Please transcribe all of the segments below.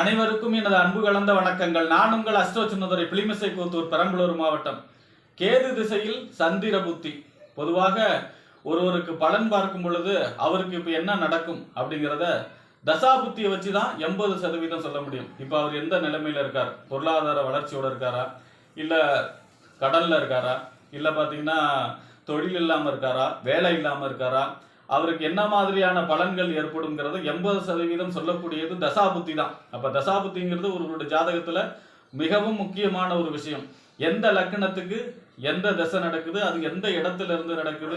அனைவருக்கும் எனது அன்பு கலந்த வணக்கங்கள். நான் உங்கள் அஸ்ட்ரோ சின்னதுரை பிளிமிசை கூத்தூர் பெரம்பலூர் மாவட்டம். கேது திசையில் சந்திர புத்தி. பொதுவாக ஒருவருக்கு பலன் பார்க்கும் பொழுது அவருக்கு இப்போ என்ன நடக்கும் அப்படிங்கிறத தசா புத்தியை வச்சு தான் எண்பது சதவீதம் சொல்ல முடியும். இப்போ அவர் எந்த நிலைமையில் இருக்கார்? பொருளாதார வளர்ச்சியோடு இருக்காரா? இல்லை கடலில் இருக்காரா? இல்லை பார்த்தீங்கன்னா தொழில் இல்லாமல் இருக்காரா? வேலை இல்லாமல் இருக்காரா? அவருக்கு என்ன மாதிரியான பலன்கள் ஏற்படுங்கிறது எண்பது சதவீதம் சொல்லக்கூடியது தசாபுத்தி தான். அப்போ தசாபுத்திங்கிறது ஒருவருடைய ஜாதகத்தில் மிகவும் முக்கியமான ஒரு விஷயம். எந்த லக்கணத்துக்கு எந்த தசை நடக்குது அது எந்த இடத்துல இருந்து நடக்குது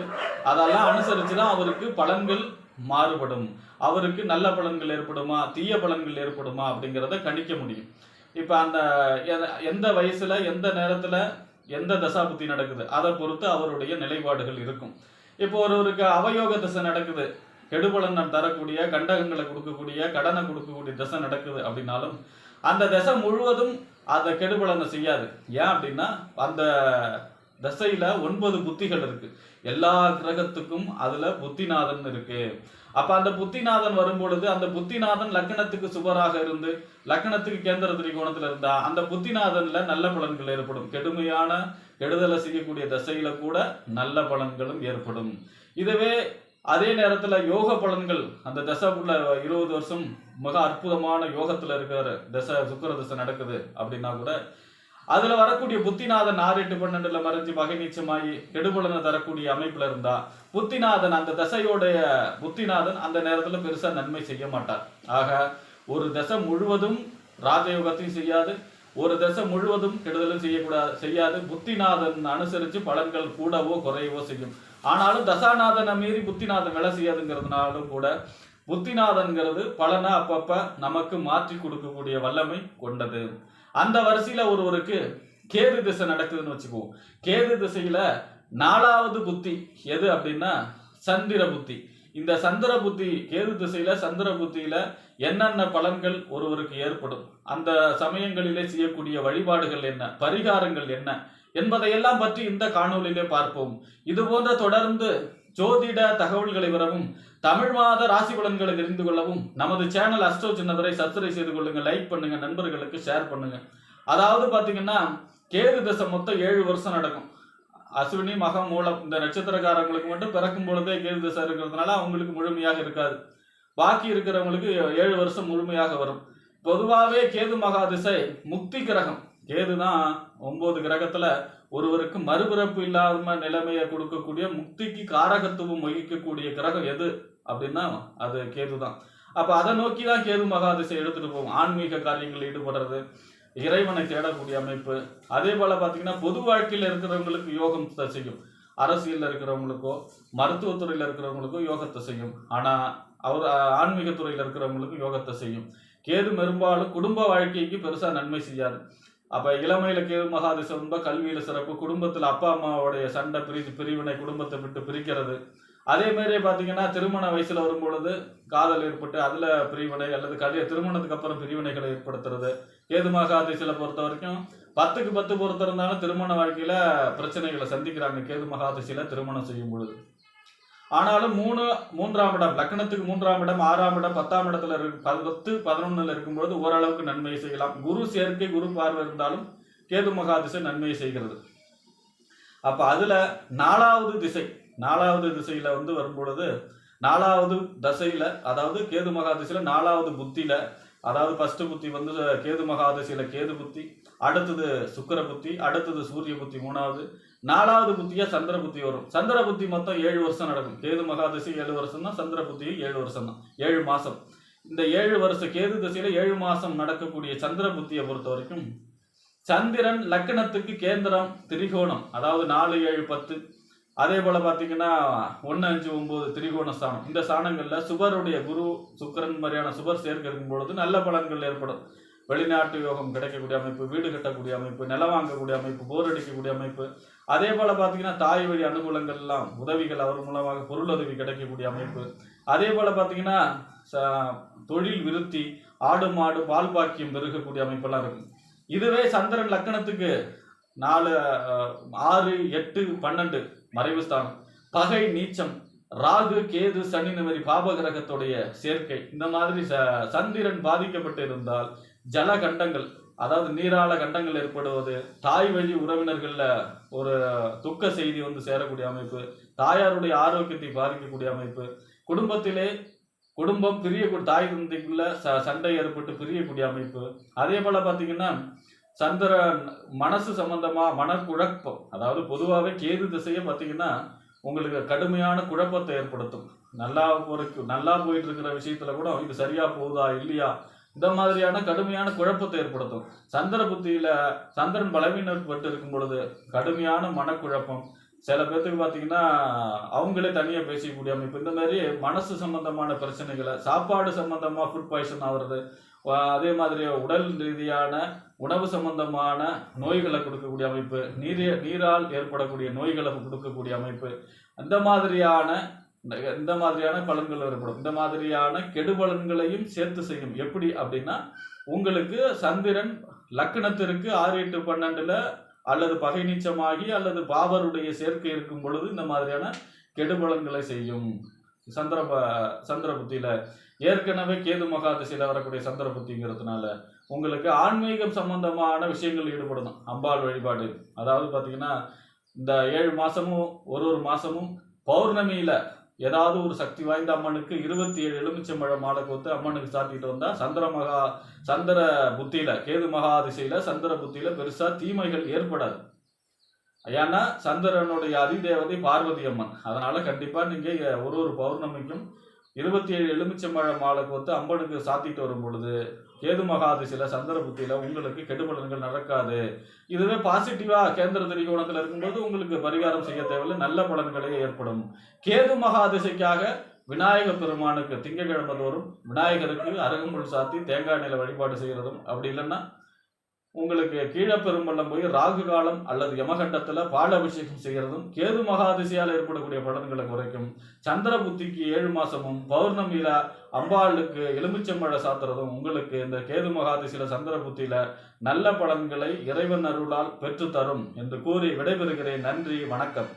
அதெல்லாம் அனுசரித்து தான் அவருக்கு பலன்கள் மாறுபடும். அவருக்கு நல்ல பலன்கள் ஏற்படுமா தீய பலன்கள் ஏற்படுமா அப்படிங்கிறத கணிக்க முடியும். இப்போ அந்த எந்த வயசில் எந்த நேரத்தில் எந்த தசாபுத்தி நடக்குது அதை பொறுத்து அவருடைய நிலைப்பாடுகள் இருக்கும். இப்போ ஒருவருக்கு அவயோக திசை நடக்குது. கெடுபலன் தரக்கூடிய கண்டகங்களை கொடுக்கக்கூடிய கடனை கொடுக்கக்கூடிய திசை நடக்குது அப்படின்னாலும் அந்த திசை முழுவதும் அந்த கெடுபலனை செய்யாது. ஏன் அப்படின்னா அந்த தசையில ஒன்பது புத்திகள் இருக்கு. எல்லா கிரகத்துக்கும் அதுல புத்திநாதன் இருக்கு. அப்ப அந்த புத்திநாதன் வரும்பொழுது அந்த புத்திநாதன் லக்னத்துக்கு சுபராக இருந்து லக்னத்துக்கு கேந்திர திரிகோணத்துல இருந்தா அந்த புத்திநாதன்ல நல்ல பலன்கள் ஏற்படும். கெடுமையான கெடுதலை செய்யக்கூடிய தசையில கூட நல்ல பலன்களும் ஏற்படும். இதுவே அதே நேரத்துல யோக பலன்கள் அந்த தசைக்குள்ள இருபது வருஷம் மிக அற்புதமான யோகத்துல இருக்கிற தசை சுக்கர தசை நடக்குது அப்படின்னா கூட அதுல வரக்கூடிய புத்திநாதன் ஆறு எட்டு பன்னெண்டுல மறைஞ்சு வகை நீச்சமாகி கெடுபலனை தரக்கூடிய அமைப்புல இருந்தா புத்திநாதன் அந்த தசையோடைய புத்திநாதன் அந்த நேரத்துல பெருசா நன்மை செய்ய மாட்டார். ஆக ஒரு தசை முழுவதும் ராஜயோகத்தையும் செய்யாது ஒரு தசை முழுவதும் கெடுதலும் செய்யக்கூடாது செய்யாது புத்திநாதன் அனுசரிச்சு பலன்கள் கூடவோ குறையவோ செய்யும். ஆனாலும் தசாநாதனை மீறி புத்திநாதன் வேலை செய்யாதுங்கிறதுனாலும் கூட புத்திநாதன்கிறது பலனை அப்பப்ப நமக்கு மாற்றி கொடுக்கக்கூடிய வல்லமை கொண்டது. அந்த வரிசையில ஒருவருக்கு கேது திசை நடக்குதுன்னு வச்சுக்குவோம். கேது திசையில நாலாவது புத்தி எது அப்படின்னா சந்திர புத்தி. இந்த சந்திர புத்தி கேது திசையில சந்திர புத்தியில என்னென்ன பலன்கள் ஒருவருக்கு ஏற்படும்? அந்த சமயங்களிலே செய்யக்கூடிய வழிபாடுகள் என்ன? பரிகாரங்கள் என்ன? என்பதையெல்லாம் பற்றி இந்த காணொலியிலே பார்ப்போம். இது போன்ற தொடர்ந்து ஜோதிட தகவல்களை பெறவும் தமிழ் மாத ராசி பலன்களை தெரிந்து கொள்ளவும் நமது சேனல் அஸ்ட்ரோ சின்னவரை சப்ஸ்கிரைப் செய்து கொள்ளுங்க லைக் பண்ணுங்க நண்பர்களுக்கு ஷேர் பண்ணுங்க. அதாவது பாத்தீங்கன்னா கேது தசை மொத்தம் ஏழு வருஷம் நடக்கும். அஸ்வினி மகம் மூலம் இந்த நட்சத்திரக்காரங்களுக்கு மட்டும் பிறக்கும் பொழுதே கேது தசை இருக்கிறதுனால அவங்களுக்கு முழுமையாக இருக்காது. பாக்கி இருக்கிறவங்களுக்கு ஏழு வருஷம் முழுமையாக வரும். பொதுவாகவே கேது மகா திசை முக்தி கிரகம். கேது தான் ஒன்பது கிரகத்துல ஒருவருக்கு மறுபிறப்பு இல்லாம நிலைமையை கொடுக்கக்கூடிய முக்திக்கு காரகத்துவம் வகிக்கக்கூடிய கிரகம் எது அப்படின்னா அது கேது தான் அப்ப அதை நோக்கி தான் கேது மகாதிசை எடுத்துட்டு போகும். ஆன்மீக காரியங்களில் ஈடுபடுறது இறைவனை தேடக்கூடிய அமைப்பு. அதே போல பாத்தீங்கன்னா பொது வாழ்க்கையில் இருக்கிறவங்களுக்கு யோகம் செய்யும் அரசியலில் இருக்கிறவங்களுக்கோ மருத்துவத்துறையில் இருக்கிறவங்களுக்கோ யோகத்தை செய்யும் ஆனா அவர் ஆன்மீக துறையில் இருக்கிறவங்களுக்கு யோகத்தை செய்யும் கேது பெரும்பாலும் குடும்ப வாழ்க்கைக்கு பெருசா நன்மை செய்யாது. அப்ப இளமையில கேது மகாதிசை ரொம்ப கல்வியில சிறப்பு குடும்பத்துல அப்பா அம்மாவுடைய சண்டை பிரிச்சு பிரிவினை குடும்பத்தை விட்டு பிரிக்கிறது. அதே மாதிரி பாத்தீங்கன்னா திருமண வயசுல வரும்பொழுது காதல் ஏற்பட்டு அதுல பிரிவினை அல்லது கல்ய திருமணத்துக்கு அப்புறம் பிரிவினைகளை ஏற்படுத்துறது. கேது மகாதிசையில் பொறுத்த வரைக்கும் பத்துக்கு பத்து பொறுத்த இருந்தாலும் திருமண வாழ்க்கையில பிரச்சனைகளை சந்திக்கிறாங்க கேது மகாதிசையில் திருமணம் செய்யும் பொழுது. ஆனாலும் மூணு மூன்றாம் இடம் லக்னத்துக்கு மூன்றாம் இடம் ஆறாம் இடம் பத்தாம் இடத்துல இருக்கு பத்து பதினொன்னுல இருக்கும்பொழுது ஓரளவுக்கு நன்மையை செய்யலாம். குரு சேர்க்கை குரு பார்வை இருந்தாலும் கேது மகாதிசை நன்மையை செய்கிறது. அப்ப அதுல நாலாவது திசை நாலாவது திசையில வந்து வரும்பொழுது நாலாவது தசையில அதாவது கேது மகாதிசையில நாலாவது புத்தியில அதாவது ஃபர்ஸ்ட் புத்தி வந்து கேது மகாதிசையில கேது புத்தி அடுத்தது சுக்கிர புத்தி அடுத்தது சூரிய புத்தி மூணாவது. நாலாவது புத்தியா சந்திர புத்தி வரும். சந்திர புத்தி மொத்தம் ஏழு வருஷம் நடக்கும். கேது மகாதசி ஏழு வருஷம் தான் சந்திர புத்தியும் ஏழு வருஷம் தான் ஏழு மாசம். இந்த ஏழு வருஷ கேது திசையில ஏழு மாசம் நடக்கக்கூடிய சந்திர புத்தியை பொறுத்த வரைக்கும் சந்திரன் லக்னத்துக்கு கேந்திரம் திரிகோணம். அதாவது நாலு ஏழு பத்து. அதே போல பார்த்தீங்கன்னா ஒன்று அஞ்சு ஒம்பது திரிகோண சாணம் இந்த சாணங்களில் சுபருடைய குரு சுக்கரன் மாதிரியான சுபர் சேர்க்கிருக்கும் பொழுது நல்ல பலன்கள் ஏற்படும். வெளிநாட்டு யோகம் கிடைக்கக்கூடிய அமைப்பு வீடு கட்டக்கூடிய அமைப்பு நிலம் வாங்கக்கூடிய அமைப்பு போர் அடிக்கக்கூடிய அமைப்பு. அதே போல் பார்த்தீங்கன்னா தாய் வழி அனுகூலங்கள் எல்லாம் உதவிகள் அவர் மூலமாக பொருளுதவி கிடைக்கக்கூடிய அமைப்பு. அதே போல் பார்த்தீங்கன்னா ச- தொழில் விருத்தி ஆடு மாடு பால் பாக்கியம் பெருகக்கூடிய அமைப்பெல்லாம் இருக்கும். இதுவே சந்திரன் லக்கணத்துக்கு நாலு ஆறு எட்டு பன்னெண்டு மறைவு ஸ்தானம் பகை நீச்சம் ராகு கேது சனி இந்த மாதிரி பாபகிரகத்துடைய சேர்க்கை. இந்த மாதிரி ச- சந்திரன் பாதிக்கப்பட்டு இருந்தால் ஜலகண்டங்கள் அதாவது நீராள கண்டங்கள் ஏற்படுவது தாய் வழி உறவினர்கள்ல ஒரு துக்க செய்தி வந்து சேரக்கூடிய அமைப்பு தாயாருடைய ஆரோக்கியத்தை பாதிக்கக்கூடிய அமைப்பு குடும்பத்திலே குடும்பம் பிரிய தாய் தந்தைக்குள்ள ச சண்டை ஏற்பட்டு பிரியக்கூடிய அமைப்பு. அதே போல பார்த்தீங்கன்னா சந்திரன் மனசு சம்பந்தமா மனக்குழப்பம் அதாவது பொதுவாகவே கேது திசையை பார்த்தீங்கன்னா உங்களுக்கு கடுமையான குழப்பத்தை ஏற்படுத்தும். நல்லா ஒரு நல்லா போயிட்டு இருக்கிற விஷயத்துல கூட இது சரியா போகுதா இல்லையா? இந்த மாதிரியான கடுமையான குழப்பத்தை ஏற்படுத்தும். சந்திர புத்தியில சந்திரன் பலவீனப்பட்டு இருக்கும் பொழுது கடுமையான மனக்குழப்பம் சில பேர்த்துக்கு பார்த்தீங்கன்னா அவங்களே தனியாக பேசிக்கக்கூடிய அமைப்பு. இந்த மாதிரி மனசு சம்பந்தமான பிரச்சனைகளை சாப்பாடு சம்பந்தமாக ஃபுட் பாய்சன் ஆகுறது அதே மாதிரி உடல் ரீதியான உணவு சம்பந்தமான நோய்களை கொடுக்கக்கூடிய அமைப்பு நீர் நீரால் ஏற்படக்கூடிய நோய்களை கொடுக்கக்கூடிய அமைப்பு. அந்த மாதிரியான இந்த- மாதிரியான பலன்கள் ஏற்படும். இந்த மாதிரியான கெடுபலன்களையும் சேர்த்து செய்யும். எப்படி அப்படின்னா உங்களுக்கு சந்திரன் லக்னத்திற்கு ஆறு எட்டு பன்னெண்டுல அல்லது பகை நீச்சமாகி அல்லது பாபருடைய சேர்க்கை இருக்கும் பொழுது இந்த மாதிரியான கெடுபலன்களை செய்யும். சந்திர சந்திர புத்தியில. ஏற்கனவே கேது மகாதிசையில் வரக்கூடிய சந்திர புத்திங்கிறதுனால. உங்களுக்கு ஆன்மீகம் சம்பந்தமான விஷயங்கள் ஈடுபடணும். அம்பாள் வழிபாடு. அதாவது பார்த்தீங்கன்னா இந்த ஏழு மாதமும் ஒரு ஒரு மாதமும் பௌர்ணமியில் ஏதாவது ஒரு சக்தி வாய்ந்த அம்மனுக்கு இருபத்தி ஏழு எலுமிச்சம்பழம் மாலை கொடுத்து அம்மனுக்கு சாத்திட்டு வந்தா சந்திர மகா சந்திர புத்தியில கேது மகா திசையில சந்திர புத்தியில பெருசா தீமைகள் ஏற்படாது. ஏன்னா சந்திரனுடைய அதிதேவதை பார்வதி அம்மன். அதனால கண்டிப்பா நீங்க ஒரு ஒரு பௌர்ணமிக்கும் இருபத்தி ஏழு எலுமிச்சம்பழ மாலை கோத்து அம்மனுக்கு சாத்திட்டு வரும் பொழுது கேது மகாதிசில சந்திர புத்தியில உங்களுக்கு கெடுபலன்கள் நடக்காது. இதுவே பாசிட்டிவா கேந்திர திரிகோணத்தில் இருக்கும்போது உங்களுக்கு பரிகாரம் செய்ய தேவையில்லை நல்ல பலன்களே ஏற்படும். கேது மகாதிசைக்காக விநாயக பெருமானுக்கு திங்கக்கிழமை தோறும் விநாயகருக்கு அருகம்புல் சாத்தி தேங்காய் நில வழிபாடு செய்கிறதும் அப்படி இல்லைன்னா உங்களுக்கு கீழப்பெரும்பள்ளம் போய் ராகு காலம் அல்லது யமகண்டத்தில் பால் அபிஷேகம் செய்கிறதும் கேது மகாதிசையால் ஏற்படக்கூடிய பலன்களை குறைக்கும். சந்திர புத்திக்கு ஏழு மாசமும் பௌர்ணமியில அம்பாளுக்கு எலுமிச்சம்பழ சாத்துறதும் உங்களுக்கு இந்த கேது மகாதிசையில சந்திர புத்தியில நல்ல பலன்களை இறைவன் அருளால் பெற்று தரும் என்று கூறி விடைபெறுகிறேன். நன்றி வணக்கம்.